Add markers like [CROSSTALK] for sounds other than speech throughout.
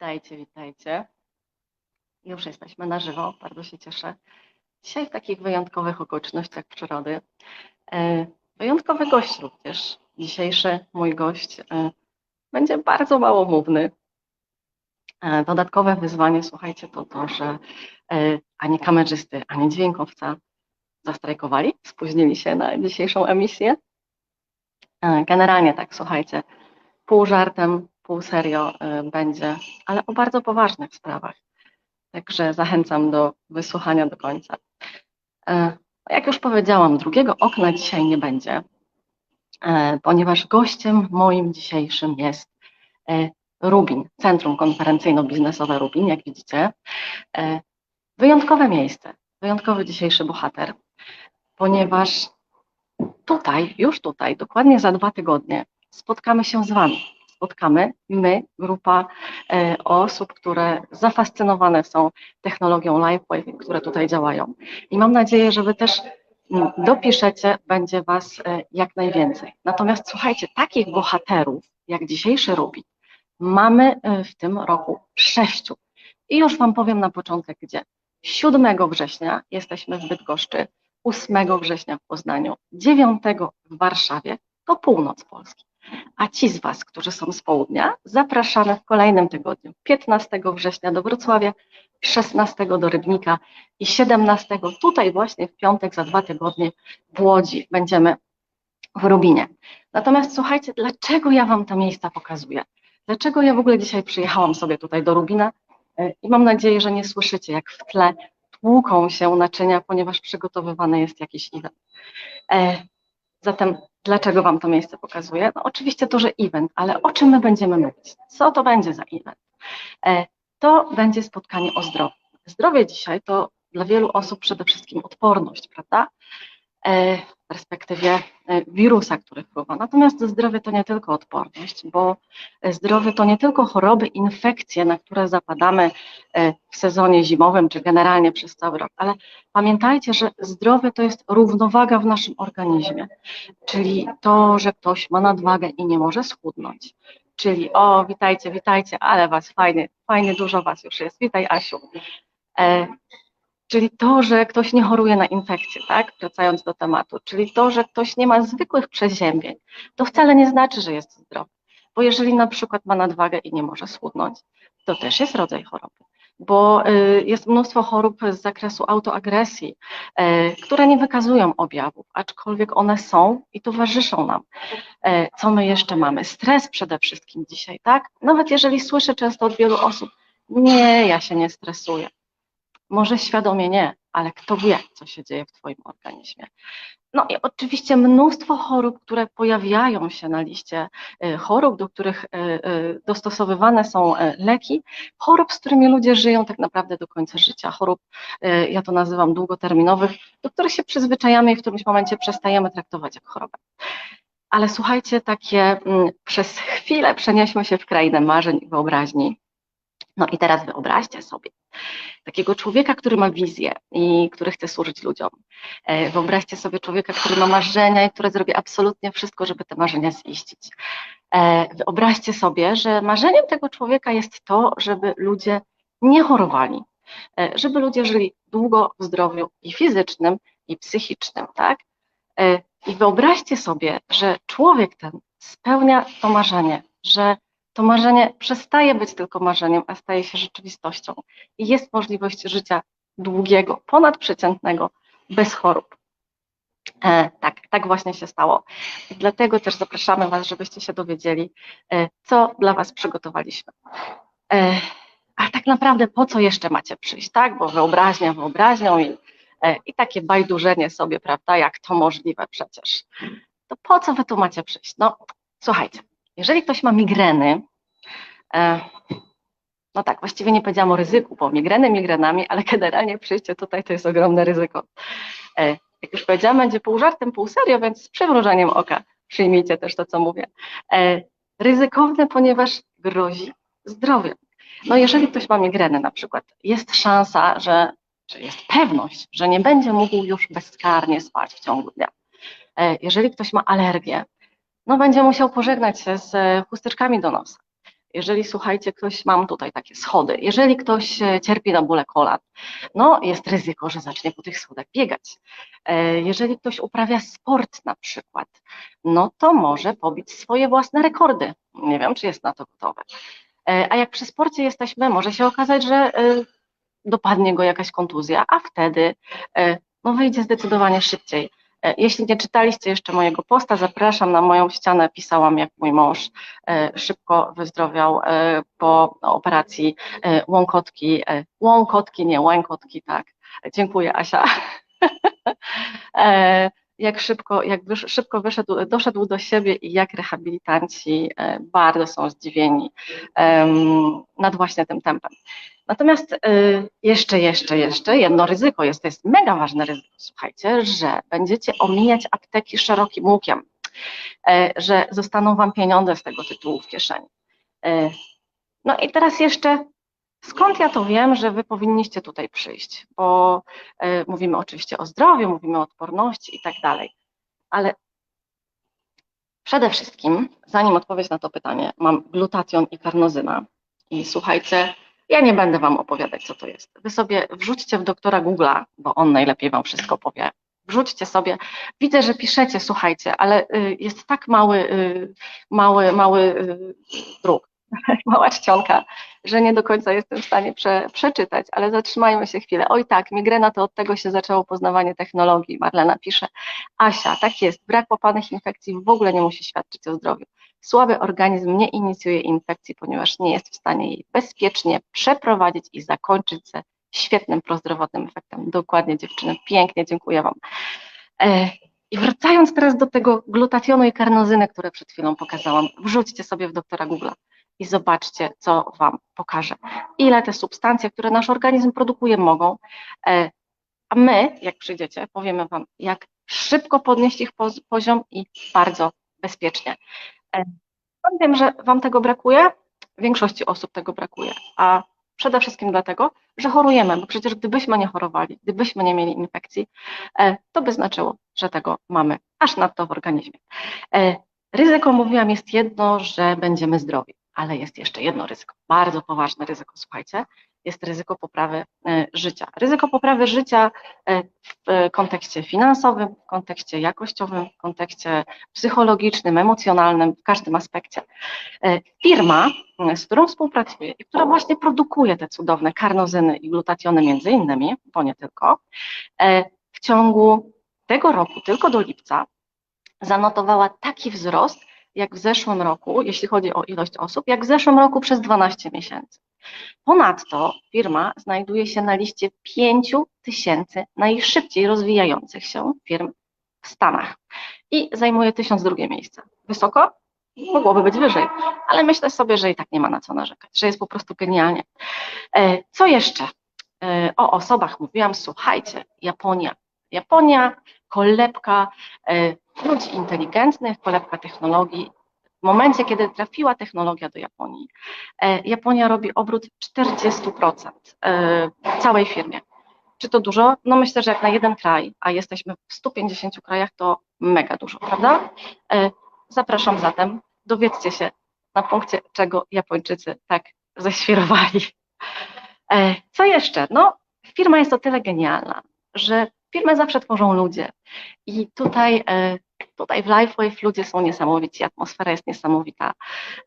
Witajcie, witajcie. Już jesteśmy na żywo, bardzo się cieszę. Dzisiaj w takich wyjątkowych okolicznościach przyrody. E, Wyjątkowy gość również. Dzisiejszy mój gość e, będzie bardzo małomówny. E, Dodatkowe wyzwanie, słuchajcie, to to, że ani kamerzysty, ani dźwiękowca zastrajkowali, spóźnili się na dzisiejszą emisję. Generalnie tak, słuchajcie, pół żartem, pół serio e, będzie, ale o bardzo poważnych sprawach. Także zachęcam do wysłuchania do końca. E, Jak już powiedziałam, drugiego okna dzisiaj nie będzie, e, ponieważ gościem moim dzisiejszym jest e, Rubin, Centrum Konferencyjno-Biznesowe Rubin, jak widzicie. Wyjątkowe miejsce, wyjątkowy dzisiejszy bohater, ponieważ tutaj, już tutaj, dokładnie za dwa tygodnie spotkamy się z Wami. Spotkamy my, grupa e, osób, które zafascynowane są technologią LiveWave, które tutaj działają. I mam nadzieję, że Wy też dopiszecie, będzie Was e, jak najwięcej. Natomiast słuchajcie, takich bohaterów, jak dzisiejszy Rubin, mamy e, w tym roku sześciu. I już Wam powiem na początek, gdzie. 7 września jesteśmy w Bydgoszczy, 8 września w Poznaniu, 9 w Warszawie, to północ Polski. A ci z Was, którzy są z południa, zapraszamy w kolejnym tygodniu, 15 września do Wrocławia, 16 do Rybnika i 17 tutaj właśnie w piątek za dwa tygodnie w Łodzi będziemy w Rubinie. Natomiast słuchajcie, dlaczego ja Wam te miejsca pokazuję? Dlaczego ja w ogóle dzisiaj przyjechałam sobie tutaj do Rubina E, i mam nadzieję, że nie słyszycie, jak w tle tłuką się naczynia, ponieważ przygotowywany jest jakiś event. E, Zatem dlaczego Wam to miejsce pokazuję? No oczywiście że event, ale o czym my będziemy mówić? Co to będzie za event? E, To będzie spotkanie o zdrowiu. Zdrowie dzisiaj to dla wielu osób przede wszystkim odporność, prawda? E, perspektywie e, wirusa, który wpływa. Natomiast zdrowie to nie tylko odporność, bo zdrowie to nie tylko choroby, infekcje, na które zapadamy e, w sezonie zimowym, czy generalnie przez cały rok, ale pamiętajcie, że zdrowie to jest równowaga w naszym organizmie, czyli to, że ktoś ma nadwagę i nie może schudnąć, czyli o, witajcie, witajcie, ale was fajnie, fajnie dużo was już jest, witaj Asiu. E, Czyli to, że ktoś nie choruje na infekcję, tak? Wracając do tematu, czyli to, że ktoś nie ma zwykłych przeziębień, to wcale nie znaczy, że jest zdrowy. Bo jeżeli na przykład ma nadwagę i nie może schudnąć, to też jest rodzaj choroby. Bo y, jest mnóstwo chorób z zakresu autoagresji, y, które nie wykazują objawów, aczkolwiek one są i towarzyszą nam. Y, Co my jeszcze mamy? Stres przede wszystkim dzisiaj, tak? Nawet jeżeli słyszę często od wielu osób, nie, ja się nie stresuję. Może świadomie nie, ale kto wie, co się dzieje w Twoim organizmie. No i oczywiście mnóstwo chorób, które pojawiają się na liście y, chorób, do których y, y, dostosowywane są leki, chorób, z którymi ludzie żyją tak naprawdę do końca życia, chorób, ja to nazywam długoterminowych, do których się przyzwyczajamy i w którymś momencie przestajemy traktować jak chorobę. Ale słuchajcie, takie mm, przez chwilę przenieśmy się w krainę marzeń i wyobraźni. No i teraz wyobraźcie sobie takiego człowieka, który ma wizję i który chce służyć ludziom. E, Wyobraźcie sobie człowieka, który ma marzenia i który zrobi absolutnie wszystko, żeby te marzenia ziścić. E, Wyobraźcie sobie, że marzeniem tego człowieka jest to, żeby ludzie nie chorowali, e, żeby ludzie żyli długo w zdrowiu i fizycznym, i psychicznym, tak? I wyobraźcie sobie, że człowiek ten spełnia to marzenie, że to marzenie przestaje być tylko marzeniem, a staje się rzeczywistością. I jest możliwość życia długiego, ponadprzeciętnego, bez chorób. E, tak, tak właśnie się stało. Dlatego też zapraszamy Was, żebyście się dowiedzieli, e, co dla Was przygotowaliśmy. E, a tak naprawdę po co jeszcze macie przyjść, tak? Bo wyobraźnia wyobraźnią i, e, i takie bajdurzenie sobie, prawda, jak to możliwe przecież. To po co Wy tu macie przyjść? No, słuchajcie, jeżeli ktoś ma migreny, e, no tak, właściwie nie powiedziałam o ryzyku, bo migreny migrenami, ale generalnie przyjście tutaj to jest ogromne ryzyko. E, Jak już powiedziałam, będzie pół żartem, pół serio, więc z przymrużeniem oka przyjmijcie też to, co mówię. E, Ryzykowne, ponieważ grozi zdrowiu. No jeżeli ktoś ma migrenę na przykład, jest szansa, że, czy jest pewność, że nie będzie mógł już bezkarnie spać w ciągu dnia. Jeżeli ktoś ma alergię, no będzie musiał pożegnać się z e, chusteczkami do nosa. jeżeli słuchajcie, ktoś, mam tutaj takie schody, jeżeli ktoś e, cierpi na bóle kolan, no jest ryzyko, że zacznie po tych schodach biegać. E, jeżeli ktoś uprawia sport na przykład, no to może pobić swoje własne rekordy. Nie wiem, czy jest na to gotowe. A jak przy sporcie jesteśmy, może się okazać, że dopadnie go jakaś kontuzja, a wtedy no, wyjdzie zdecydowanie szybciej. E, jeśli nie czytaliście jeszcze mojego posta, zapraszam na moją ścianę. Pisałam, jak mój mąż e, szybko wyzdrowiał e, po operacji łąkotki. Łąkotki, nie łękotki, tak. Dziękuję, Asia. [LAUGHS] jak szybko, jak szybko wyszedł, doszedł do siebie i jak rehabilitanci bardzo są zdziwieni nad właśnie tym tempem. Natomiast y, jeszcze, jeszcze, jeszcze jedno ryzyko jest, to jest mega ważne ryzyko, słuchajcie, że będziecie omijać apteki szerokim łukiem, e, że zostaną Wam pieniądze z tego tytułu w kieszeni. E, no i teraz jeszcze, skąd ja to wiem, że Wy powinniście tutaj przyjść? Bo e, mówimy oczywiście o zdrowiu, mówimy o odporności i tak dalej, ale przede wszystkim, zanim odpowiedź na to pytanie, mam glutation i karnozyna. I słuchajcie, ja nie będę Wam opowiadać, co to jest. Wy sobie wrzućcie w doktora Google'a, bo on najlepiej Wam wszystko powie. Wrzućcie sobie. Widzę, że piszecie, słuchajcie, ale y, jest tak mały, y, mały, mały y, druk, [LAUGHS] mała czcionka, że nie do końca jestem w stanie prze, przeczytać, ale zatrzymajmy się chwilę. Oj tak, migrena to od tego się zaczęło poznawanie technologii. Marlena pisze. Asia, tak jest, brak łapanych infekcji w ogóle nie musi świadczyć o zdrowiu. Słaby organizm nie inicjuje infekcji, ponieważ nie jest w stanie jej bezpiecznie przeprowadzić i zakończyć ze świetnym prozdrowotnym efektem. Dokładnie dziewczyny, pięknie, dziękuję Wam. E, I wracając teraz do tego glutationu i karnozyny, które przed chwilą pokazałam, wrzućcie sobie w doktora Google i zobaczcie, co Wam pokaże. Ile te substancje, które nasz organizm produkuje, mogą, e, a my, jak przyjdziecie, powiemy Wam, jak szybko podnieść ich poziom i bardzo bezpiecznie. E, wiem, że Wam tego brakuje, większości osób tego brakuje, a przede wszystkim dlatego, że chorujemy, bo przecież gdybyśmy nie chorowali, gdybyśmy nie mieli infekcji, e, to by znaczyło, że tego mamy aż nadto w organizmie. Ryzyko, mówiłam, jest jedno, że będziemy zdrowi ale jest jeszcze jedno ryzyko, bardzo poważne ryzyko, słuchajcie, jest ryzyko poprawy e, życia. Ryzyko poprawy życia e, w kontekście finansowym, w kontekście jakościowym, w kontekście psychologicznym, emocjonalnym, w każdym aspekcie. E, firma, z którą współpracuję i która właśnie produkuje te cudowne karnozyny i glutationy między innymi, bo nie tylko, w ciągu tego roku, tylko do lipca, zanotowała taki wzrost jak w zeszłym roku, jeśli chodzi o ilość osób, jak w zeszłym roku przez 12 miesięcy. Ponadto firma znajduje się na liście 5 tysięcy najszybciej rozwijających się firm w Stanach i zajmuje 1002 miejsce. Wysoko? Mogłoby być wyżej, ale myślę sobie, że i tak nie ma na co narzekać, że jest po prostu genialnie. E, co jeszcze? E, o osobach mówiłam, słuchajcie, Japonia. Japonia, kolebka e, ludzi inteligentnych, kolebka technologii. W momencie, kiedy trafiła technologia do Japonii, e, Japonia robi obrót 40% e, całej firmie. Czy to dużo? No myślę, że jak na jeden kraj, a jesteśmy w 150 krajach, to mega dużo, prawda? E, zapraszam zatem, dowiedzcie się na punkcie, czego Japończycy tak ześwirowali. Co jeszcze? No, firma jest o tyle genialna, że firmę zawsze tworzą ludzie. I tutaj Tutaj w LifeWave ludzie są niesamowici, atmosfera jest niesamowita.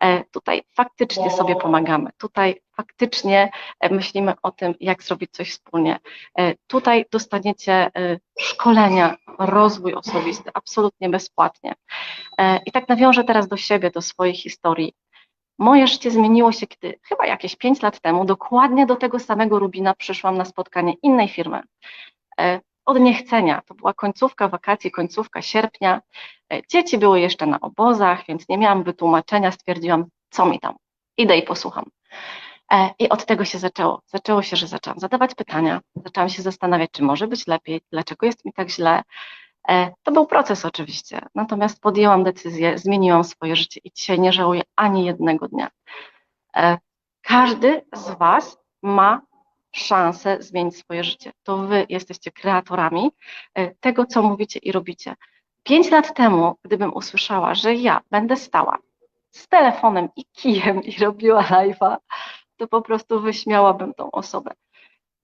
E, tutaj faktycznie sobie pomagamy, tutaj faktycznie e, myślimy o tym, jak zrobić coś wspólnie. E, tutaj dostaniecie szkolenia, rozwój osobisty, absolutnie bezpłatnie. I tak nawiążę teraz do siebie, do swojej historii. Moje życie zmieniło się, kiedy chyba jakieś 5 lat temu, dokładnie do tego samego Rubina przyszłam na spotkanie innej firmy od niechcenia. To była końcówka wakacji, końcówka sierpnia. E, dzieci były jeszcze na obozach, więc nie miałam wytłumaczenia. Stwierdziłam, co mi tam. Idę i posłucham. E, I od tego się zaczęło. Zaczęło się, że zaczęłam zadawać pytania, zaczęłam się zastanawiać, czy może być lepiej, dlaczego jest mi tak źle. E, to był proces oczywiście, natomiast podjęłam decyzję, zmieniłam swoje życie i dzisiaj nie żałuję ani jednego dnia. Każdy z Was ma szansę zmienić swoje życie. To wy jesteście kreatorami e, tego, co mówicie i robicie. Pięć lat temu, gdybym usłyszała, że ja będę stała z telefonem i kijem i robiła live'a, to po prostu wyśmiałabym tą osobę.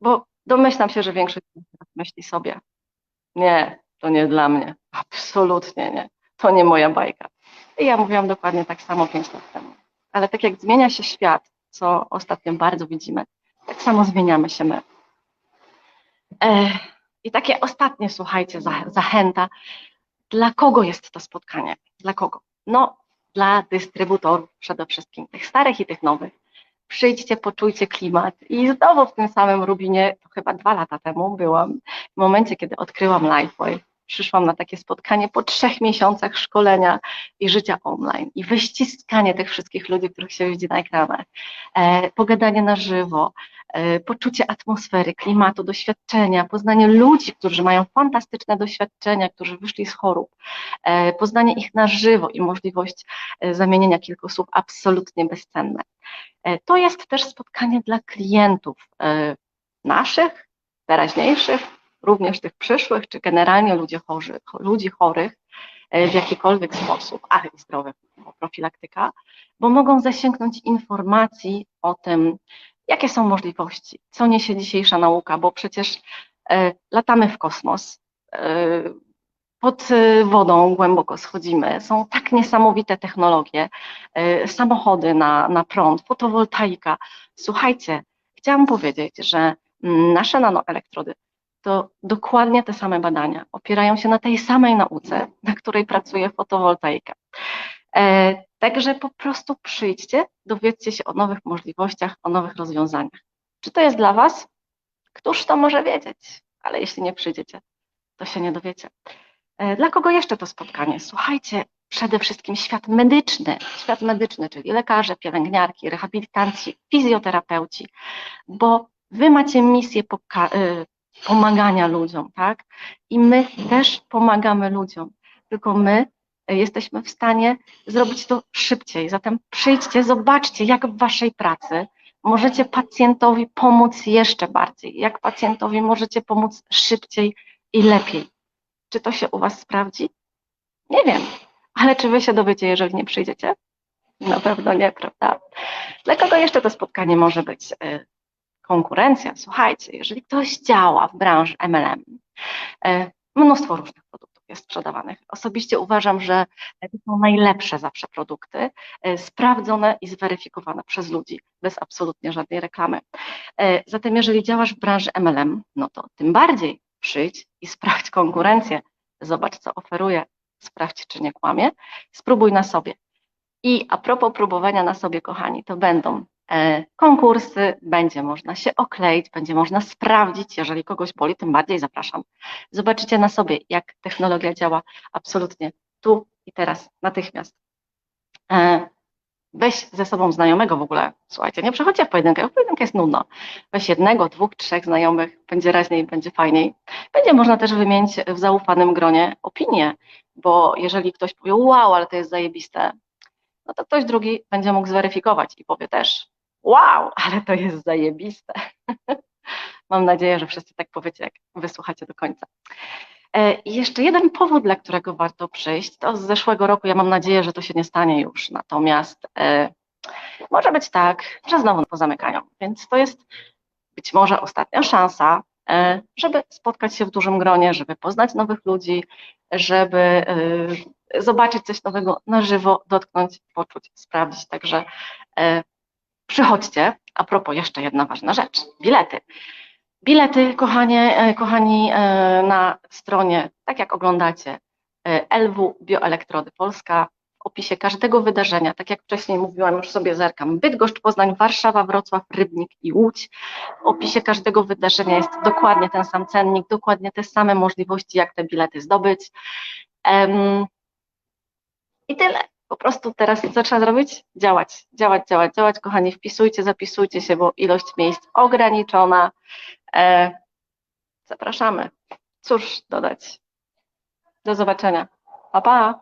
Bo domyślam się, że większość myśli sobie, nie, to nie dla mnie, absolutnie nie, to nie moja bajka. I ja mówiłam dokładnie tak samo 5 lat temu. Ale tak jak zmienia się świat, co ostatnio bardzo widzimy, tak samo zmieniamy się my. E, I takie ostatnie, słuchajcie, za- zachęta. Dla kogo jest to spotkanie? Dla kogo? No, dla dystrybutorów przede wszystkim, tych starych i tych nowych. Przyjdźcie, poczujcie klimat. I znowu w tym samym Rubinie, to chyba dwa lata temu byłam, w momencie, kiedy odkryłam LifeWay, przyszłam na takie spotkanie po trzech miesiącach szkolenia i życia online i wyściskanie tych wszystkich ludzi, których się widzi na ekranach, e, pogadanie na żywo, e, poczucie atmosfery, klimatu, doświadczenia, poznanie ludzi, którzy mają fantastyczne doświadczenia, którzy wyszli z chorób, e, poznanie ich na żywo i możliwość e, zamienienia kilku słów absolutnie bezcenne. E, To jest też spotkanie dla klientów e, naszych, teraźniejszych, również tych przyszłych, czy generalnie ludzi, chorzy, ludzi chorych e, w jakikolwiek sposób, ale i zdrowych, bo profilaktyka, bo mogą zasięgnąć informacji o tym, jakie są możliwości, co niesie dzisiejsza nauka, bo przecież e, latamy w kosmos, e, pod wodą głęboko schodzimy, są tak niesamowite technologie, samochody na, na prąd, fotowoltaika. Słuchajcie, chciałam powiedzieć, że mm, nasze nanoelektrody to dokładnie te same badania, opierają się na tej samej nauce, [LAUGHS] na której pracuje fotowoltaika. E, Także po prostu przyjdźcie, dowiedzcie się o nowych możliwościach, o nowych rozwiązaniach. Czy to jest dla Was? Któż to może wiedzieć? Ale jeśli nie przyjdziecie, to się nie dowiecie. E, Dla kogo jeszcze to spotkanie? Słuchajcie, przede wszystkim świat medyczny, świat medyczny, czyli lekarze, pielęgniarki, rehabilitanci, fizjoterapeuci, bo Wy macie misję y, pomagania ludziom, tak? I my też pomagamy ludziom, tylko my y, jesteśmy w stanie zrobić to szybciej. Zatem przyjdźcie, zobaczcie, jak w Waszej pracy możecie pacjentowi pomóc jeszcze bardziej, jak pacjentowi możecie pomóc szybciej i lepiej. Czy to się u Was sprawdzi? Nie wiem, ale czy Wy się dowiecie, jeżeli nie przyjdziecie? Na pewno nie, prawda? Dla kogo jeszcze to spotkanie może być? Konkurencja. Słuchajcie, jeżeli ktoś działa w branży MLM, y, mnóstwo różnych produktów jest sprzedawanych. Osobiście uważam, że to są najlepsze zawsze produkty, y, sprawdzone i zweryfikowane przez ludzi, bez absolutnie żadnej reklamy. Y, Zatem jeżeli działasz w branży MLM, no to tym bardziej przyjdź i sprawdź konkurencję, zobacz co oferuje, sprawdź czy nie kłamie, spróbuj na sobie. I a propos próbowania na sobie, kochani, to będą e, konkursy, będzie można się okleić, będzie można sprawdzić, jeżeli kogoś boli, tym bardziej zapraszam. Zobaczycie na sobie, jak technologia działa absolutnie tu i teraz, natychmiast. E, Weź ze sobą znajomego w ogóle, słuchajcie, nie przechodźcie w pojedynkę, w pojedynkę jest nudno. Weź jednego, dwóch, trzech znajomych, będzie raźniej, będzie fajniej. Będzie można też wymienić w zaufanym gronie opinie, bo jeżeli ktoś powie, wow, ale to jest zajebiste, no to ktoś drugi będzie mógł zweryfikować i powie też, wow, [LAUGHS] ale to jest zajebiste. [LAUGHS] Mam nadzieję, że wszyscy tak powiecie, jak wysłuchacie do końca. E, I jeszcze jeden powód, dla którego warto przyjść, to z zeszłego roku, ja mam nadzieję, że to się nie stanie już, natomiast e, może być tak, że znowu pozamykają, więc to jest być może ostatnia szansa, e, żeby spotkać się w dużym gronie, żeby poznać nowych ludzi, żeby e, zobaczyć coś nowego na żywo, dotknąć, poczuć, sprawdzić. Także e, przychodźcie. A propos, jeszcze jedna ważna rzecz, bilety. Bilety, kochanie, e, kochani, e, na stronie, tak jak oglądacie, e, LW Bioelektrody Polska, w opisie każdego wydarzenia, tak jak wcześniej mówiłam, już sobie zerkam, Bydgoszcz, Poznań, Warszawa, Wrocław, Rybnik i Łódź. W opisie każdego wydarzenia jest dokładnie ten sam cennik, dokładnie te same możliwości, jak te bilety zdobyć. Em, I tyle. Po prostu teraz co trzeba zrobić? Działać, działać, działać, działać. Kochani, wpisujcie, zapisujcie się, bo ilość miejsc ograniczona. E, zapraszamy. Cóż dodać? Do zobaczenia. Pa, pa.